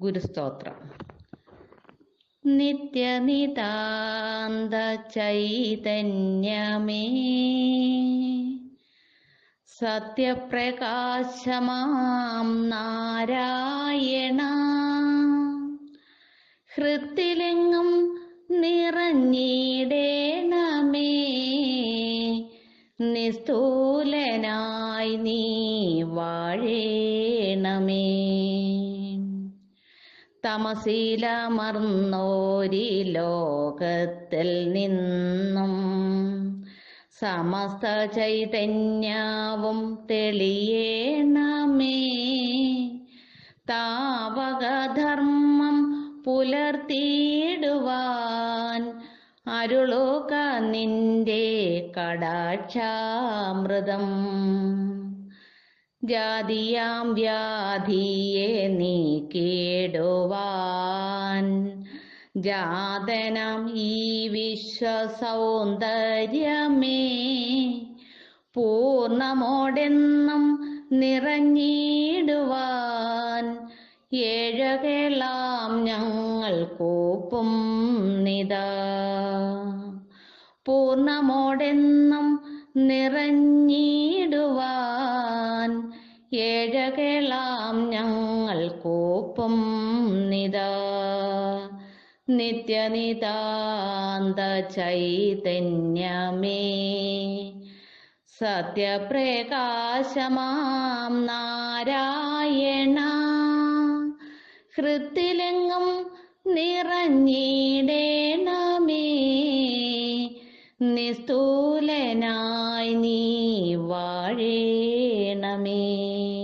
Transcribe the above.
ഗുരുസ്തോത്രം. നിത്യനിതാന്ത ചൈതന്യമേ സത്യപ്രകാശമാം നാരായണ ഹൃത്തിലെങ്ങും നിറഞ്ഞിടേണമേ നിസ്തൂലനായി നീ വാഴേണമേ. തമസീലമർന്നോരി ലോകത്തിൽ നിന്നും സമസ്ത ചൈതന്യാവും തെളിയേണമേ. താവകധർമ്മം പുലർത്തിയിടുവാൻ അരുളുക നിന്റെ കടാക്ഷാമൃതം. ജാതിയാം വ്യാധിയെ നീ കേടുവാൻ ജാതനം ഈ വിശ്വസൗന്ദര്യമേ. പൂർണമോടെന്നും നിറഞ്ഞിടുവാൻ. ഏഴകളാം ഞങ്ങൾ കൂപ്പും നിതാ. പൂർണമോടെന്നും നിറഞ്ഞിടുവാൻ ഏഴകളാം ഞങ്ങൾ കോപ്പും നിതാ. നിത്യനിതാന്ത ചൈതന്യമേ സത്യപ്രകാശമാം നാരായണ. ഹൃത്തിലെങ്ങും നിറഞ്ഞിടേണമേ. നിസ്തൂലനായി നീ വാഴേണമേ.